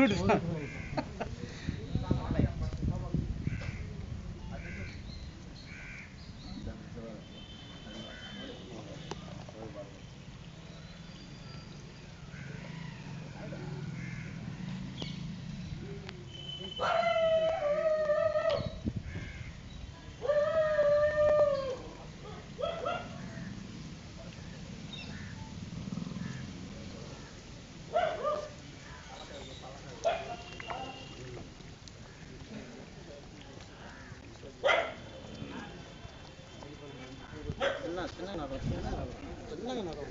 ブルさ。 끝나게 나가 끝나게 나가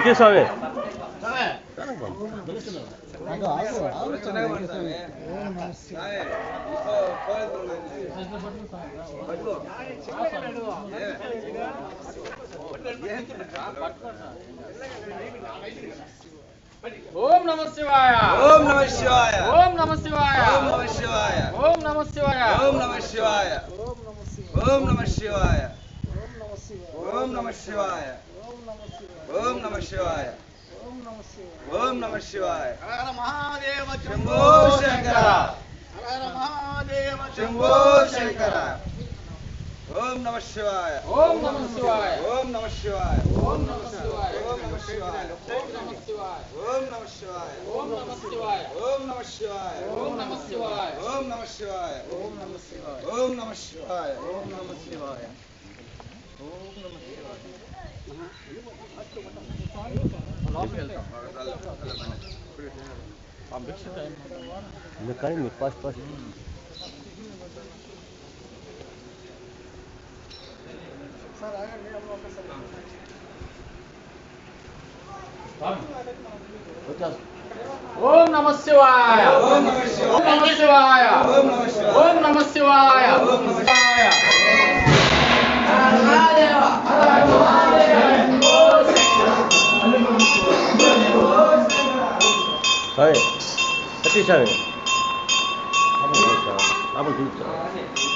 이게 사회. 사회. 다른 거. 아까 아까 아까 전에 말했잖아요. 사회. 어, 거의 ओम नमः शिवाय ओम नमः शिवाय ओम नमः शिवाय ओम नमः शिवाय ओम नमः शिवाय ओम नमः शिवाय ओम नमः शिवाय ओम नमः शिवाय ओम नमः शिवाय ओम नमः शिवाय महादेव शंभो शंकर महादेव शंभो शंकर ओम नमः शिवाय ओम नमः शिवाय ओम नमः शिवाय ओम नमः शिवाय ओम नमः शिवाय ओम नमः शिवाय ओम नमः शिवाय ओम नमः शिवाय ओम नमः शिवाय ओम नमः शिवाय ओम नमः शिवाय ओम नमः शिवाय ओम नमः शिवाय ओम नमः शिवाय ओम नमः शिवाय हम भिक्षा टाइम निकाल निकाल पास पास సార్ ఆగండి అమ్మ ఒకసారి ఓం నమ శివాయ ఓం నమ శివాయ ఓం నమ శివాయ ఓం నమ శివాయ మహాదేవ మహాదేవ సాయి సతీష్ సాయి అప్పుడు చూస్తాను అప్పుడు చూస్తాను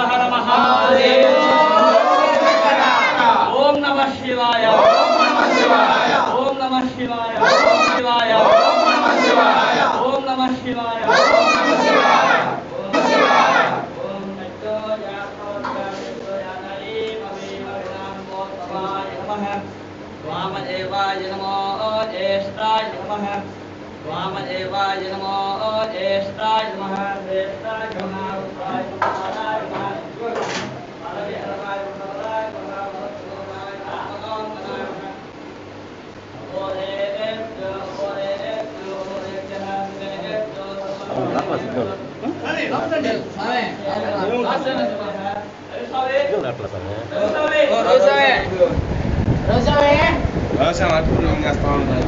వ్యవసాయం అటుకుని చేస్తా ఉంటారు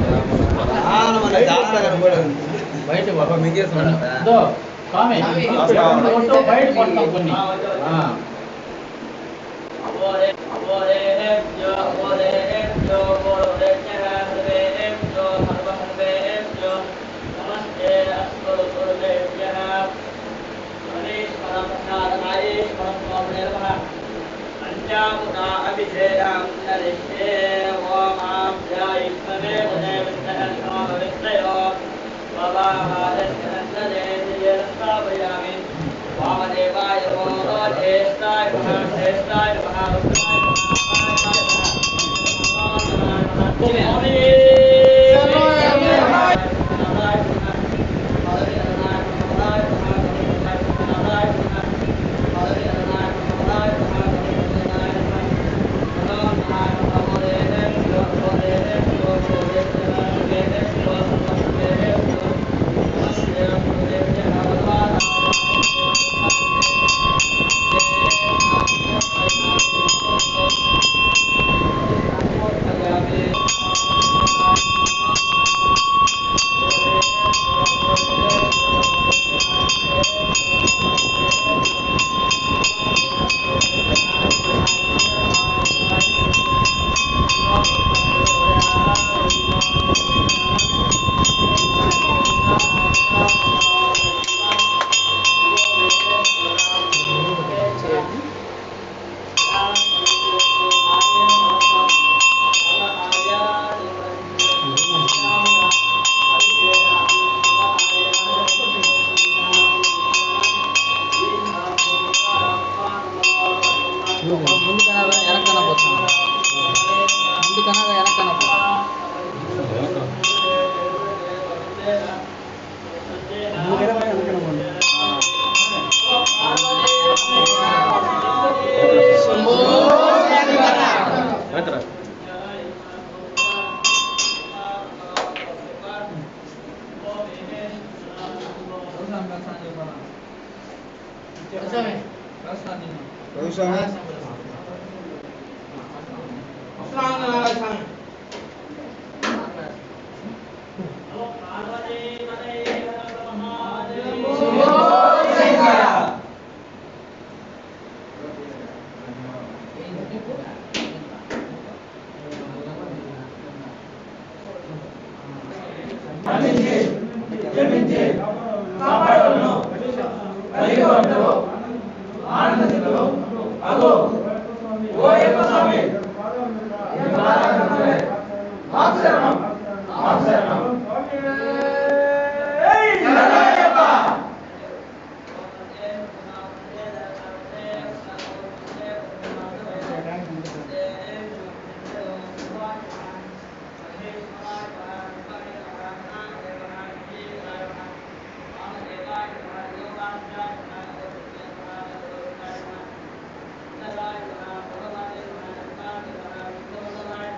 బయట బాబా మిగేస్తున్నాడు బయట పడతాం కొన్ని Give it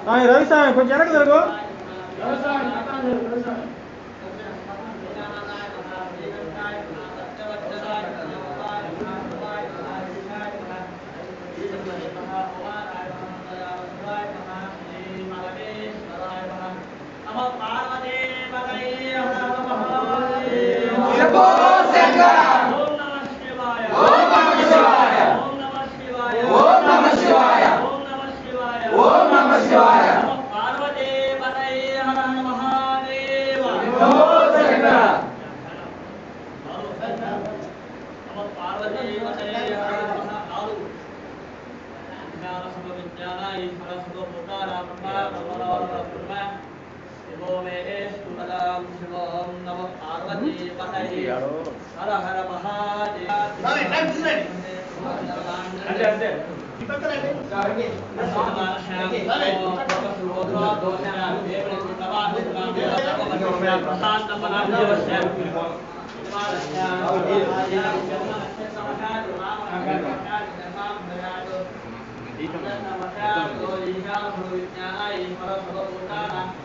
ரவிசாமி கொஞ்சம் இறக்குது இருக்கும் ओम नमो पार्वती पतये हर हर महादेव। नहीं नहीं दिस नहीं अंडे अंडे पकड़ ले जाओगे Thank you.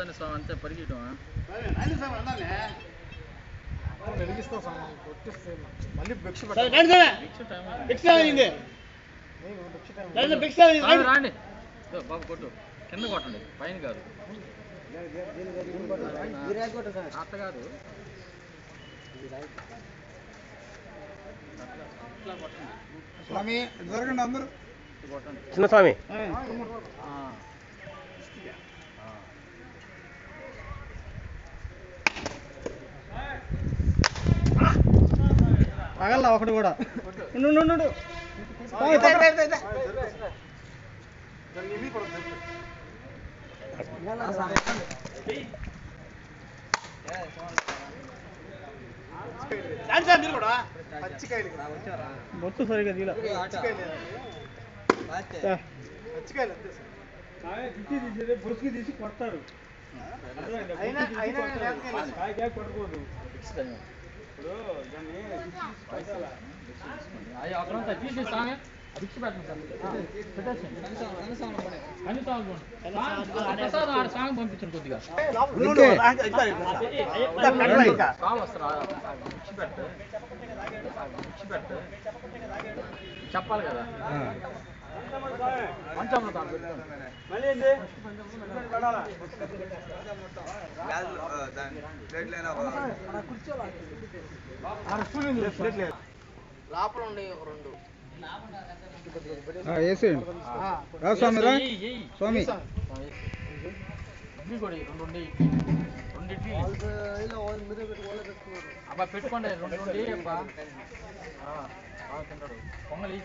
అంటే స్వామి అంతే పరిగెట్టమా? రాండి రాండి. బాబు కొట్టు. కింద కొట్టండి. పైన కాదు. అట్ట కాదు స్వామి దొరకండి అందరూ. కొట్టండి. చిన్న స్వామి. ఆ. పగల ఒకటి కూడా? బొత్తు సరిగా తీల బురుసుకి తీసి కొడతారు. కొట్టకూడదు ఇచ్చి పెట్టండి సాంగ్ పంపించండి కొద్దిగా చెప్పాలి కదా లోపల ఉండే ఒక రెండు వేసేయండి స్వామి రా స్వామి రెండు ఉండి పెట్టుకోండి రెండు పొంగలి.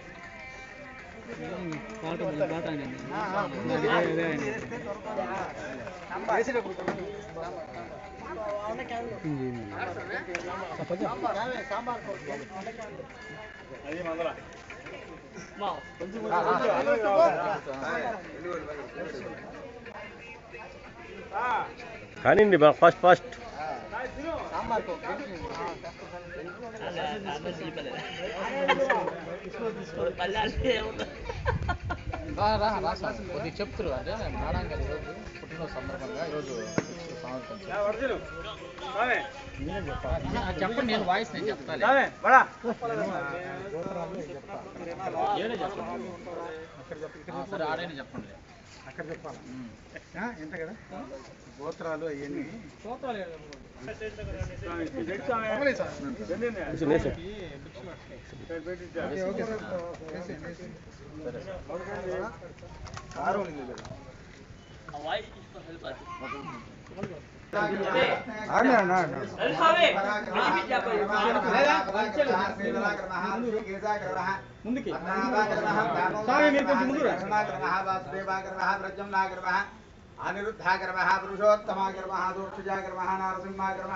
కానివ్వండి బా ఫాస్ట్ ఫాస్ట్ రా కొద్ది చెప్తురు అంటే మేడం ఈరోజు పుట్టినరోజు సందర్భంగా ఈరోజు చెప్పండి. నేను వాయిస్ నేను చెప్తాను సరే ఆడైనా చెప్పండి అక్కడ చెప్పాలి ఎంత కదా గోత్రాలు అవన్నీ గోత్రాలు ముందుకి అనిరుద్ధాగర్వ పురుషోత్తమాగర్వ దోక్షజాగర్వ अनिरुद्धाग्रमः पुरुषोत्तम दोक्षुजाग्रमः नारसिंहागर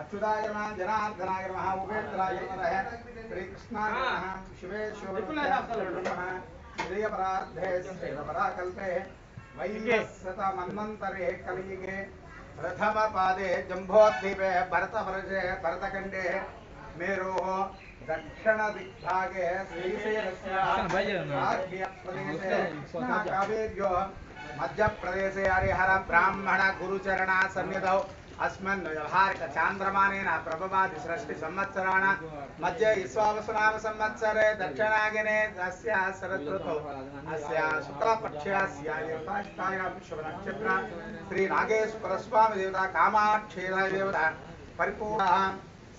अच्युताग्रमः जनार्दनाग्रमः उपेन्द्राग्रमः श्रीकृष्णाग्रमः शिवेश्वरः श्रियपरार्धे श्रीरपराकल्पे कलियुगे प्रथमपादे भरतखण्डे मेरोः दक्षिणदिग्भागे श्रीशैलस्य मध्यप्रदेशे हरिहर ब्राह्मण गुरुचरणा सन्निधौ अस्मन् व्यवहारिक चान्द्रमानेन प्रभवादि षष्टिसंवत्सराण मध्य ईश्वावसुनाम संवत्सरे दक्षिणागिने तस्य शरदृतौ। अस्य शुक्लपक्षस्यायां शुभनक्षत्र श्रीनागेश्वरस्वामिदेवता कामाक्षेददेवता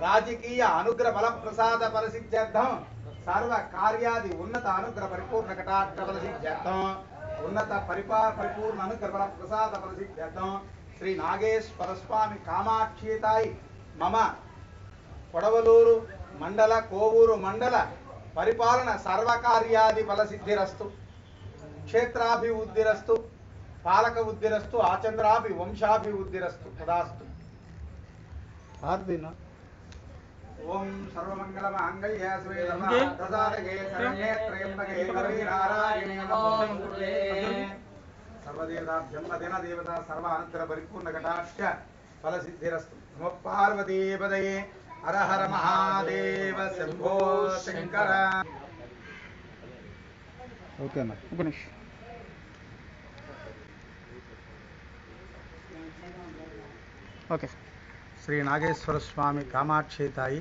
రాజకీయ అనుగ్రహ బల ప్రసాద పరిసిద్ధ్యర్థం సర్వ కార్యాది ఉన్నత అనుగ్రహ పరిపూర్ణ కటాక్ష పరిసిద్ధ్యర్థం ఉన్నత పరిపా పరిపూర్ణ అనుగ్రహ బల ప్రసాద పరిసిద్ధ్యర్థం శ్రీ నాగేశ్వర స్వామి కామాక్షితాయి మమ. కొడవలూరు మండల కోవూరు మండల పరిపాలన సర్వకార్యాది ఫలసిద్ధిరస్తు. క్షేత్రాభివృద్ధిరస్తు. పాలక ఉద్ధిరస్తు ఆచంద్రాభి వంశాభివృద్ధిరస్తు తదాస్తు ఓం సర్వమంగళ మాంగళ్య శ్రీ ప్రసాదగే శరణ్యే త్రయంబకే గౌరీ నారాయణే నమోస్తుతే సర్వదేవతా జన్మదిన దేవత సర్వ అనుగ్రహ పరిపూర్ణ కటాక్ష ఫల సిద్ధిరస్తు నమో పార్వతీపదయే. హర హర మహాదేవ శంభో శంకర. ఓకేనా ఒక నిమిషం ఓకే శ్రీ నాగేశ్వర స్వామి కామాక్షి తాయి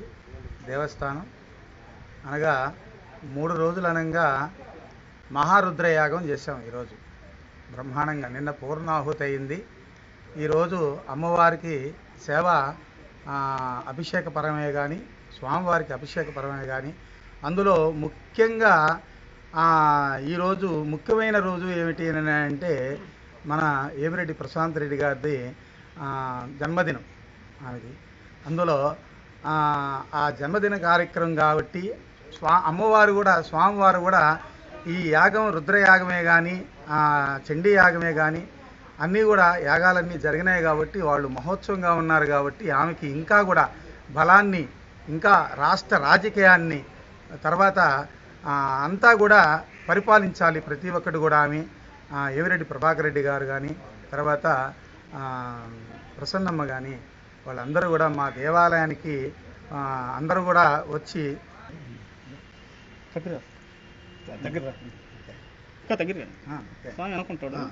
దేవస్థానం. అనగా మూడు రోజులు అనగా మహారుద్రయాగం చేశాం ఈరోజు. బ్రహ్మాండంగా నిన్న పూర్ణాహుతి అయింది ఈరోజు అమ్మవారికి సేవ అభిషేకపరమే కానీ స్వామివారికి అభిషేకపరమే కానీ అందులో ముఖ్యంగా ఈరోజు ముఖ్యమైన రోజు ఏమిటి అని అంటే మన ఏమిరెడ్డి ప్రశాంత్ రెడ్డి గారిది జన్మదినం. ఆమెది అందులో ఆ, జన్మదిన కార్యక్రమం కాబట్టి స్వా అమ్మవారు కూడా స్వామివారు కూడా ఈ యాగం రుద్రయాగమే కానీ చండీ యాగమే కానీ అన్నీ కూడా యాగాలన్నీ జరిగినాయి కాబట్టి వాళ్ళు మహోత్సవంగా ఉన్నారు కాబట్టి ఆమెకి ఇంకా కూడా బలాన్ని ఇంకా రాష్ట్ర రాజకీయాన్ని తర్వాత అంతా కూడా పరిపాలించాలి ప్రతి ఒక్కటి కూడా ఆమె. ఎవిరెడ్డి ప్రభాకర్ రెడ్డి గారు కానీ తర్వాత ప్రసన్నమ్మ కానీ వాళ్ళందరూ కూడా మా దేవాలయానికి అందరూ కూడా వచ్చి దగ్గర దగ్గర ఓకే. స్వామి అనుకుంటాడు. ఆ,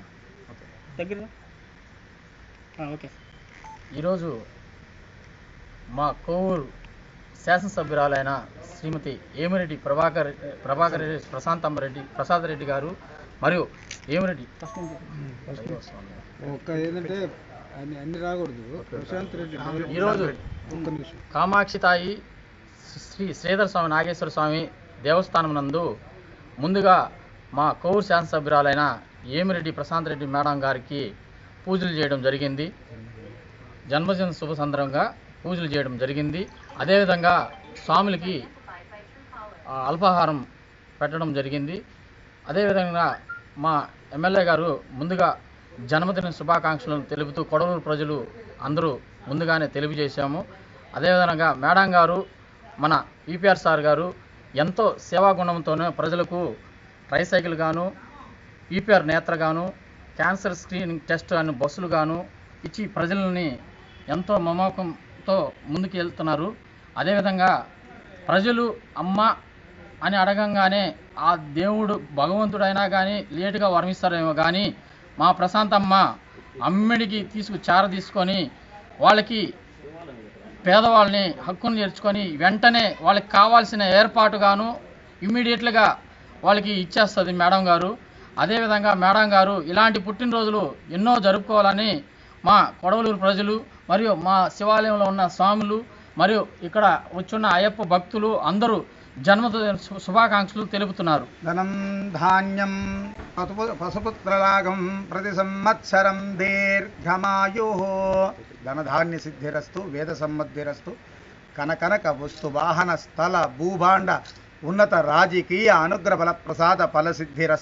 ఓకే. దగ్గర ఓకే. ఈరోజు మా కోవూరు శాసనసభ్యురాలైన శ్రీమతి ఏమిరెడ్డి ప్రభాకర్ ప్రభాకర్ రెడ్డి ప్రశాంతమ్మ రెడ్డి ప్రసాద్ రెడ్డి గారు మరియు ఏమిరెడ్డి ఏంటంటే అన్ని అన్ని రాకూడదు. ప్రశాంత్ రెడ్డి ఈరోజు కామాక్షి తాయి శ్రీ శ్రీధర స్వామి నాగేశ్వర స్వామి దేవస్థానం నందు ముందుగా మా కోవూరు శాసనసభ్యురాలైన ఏమిరెడ్డి ప్రశాంత్ రెడ్డి మేడం గారికి పూజలు చేయడం జరిగింది. జన్మదిన శుభ సందర్భంగా పూజలు చేయడం జరిగింది. అదేవిధంగా స్వాములకి అల్పాహారం పెట్టడం జరిగింది. అదేవిధంగా మా ఎమ్మెల్యే గారు ముందుగా జన్మదిన శుభాకాంక్షలను తెలుపుతూ కొడవలూరు ప్రజలు అందరూ ముందుగానే తెలియజేశాము. అదేవిధంగా మేడం గారు మన ఈపీఆర్ సార్ గారు ఎంతో సేవా గుణంతోనే ప్రజలకు ట్రైసైకిల్ గాను ఈపీఆర్ నేత్ర గాను క్యాన్సర్ స్క్రీనింగ్ టెస్ట్ అని బస్సులు గాను ఇచ్చి ప్రజలని ఎంతో మమోకంతో ముందుకు వెళ్తున్నారు. అదేవిధంగా ప్రజలు అమ్మ అని అడగంగానే ఆ దేవుడు భగవంతుడైనా కానీ లేటుగా వర్మిస్తారేమో కానీ మా ప్రశాంతమ్మ అమ్మిడికి తీసుకు చార తీసుకొని వాళ్ళకి పేదవాళ్ళని హక్కును నేర్చుకొని వెంటనే వాళ్ళకి కావాల్సిన ఏర్పాటుగాను ఇమ్మీడియట్లుగా వాళ్ళకి ఇచ్చేస్తుంది మేడం గారు. అదేవిధంగా మేడం గారు ఇలాంటి పుట్టినరోజులు ఎన్నో జరుపుకోవాలని మా కొడవలూరు ప్రజలు మరియు మా శివాలయంలో ఉన్న స్వాములు మరియు ఇక్కడ వచ్చున్న అయ్యప్ప భక్తులు అందరూ జన్మదిన శుభాకాంక్షలు తెలుపుతున్నారు. ధనం ధాన్యం పశుపుత్రలాగం ప్రతి సంవత్సరం దీర్ఘమాయు. ధనధాన్య సిద్ధిరస్తు వేద సంబద్ధిరస్తు కనకనక వస్తు వాహన స్థల భూభాండ ఉన్నత రాజకీయ అనుగ్రహ ఫల ప్రసాద ఫలసిద్ధిరస్తు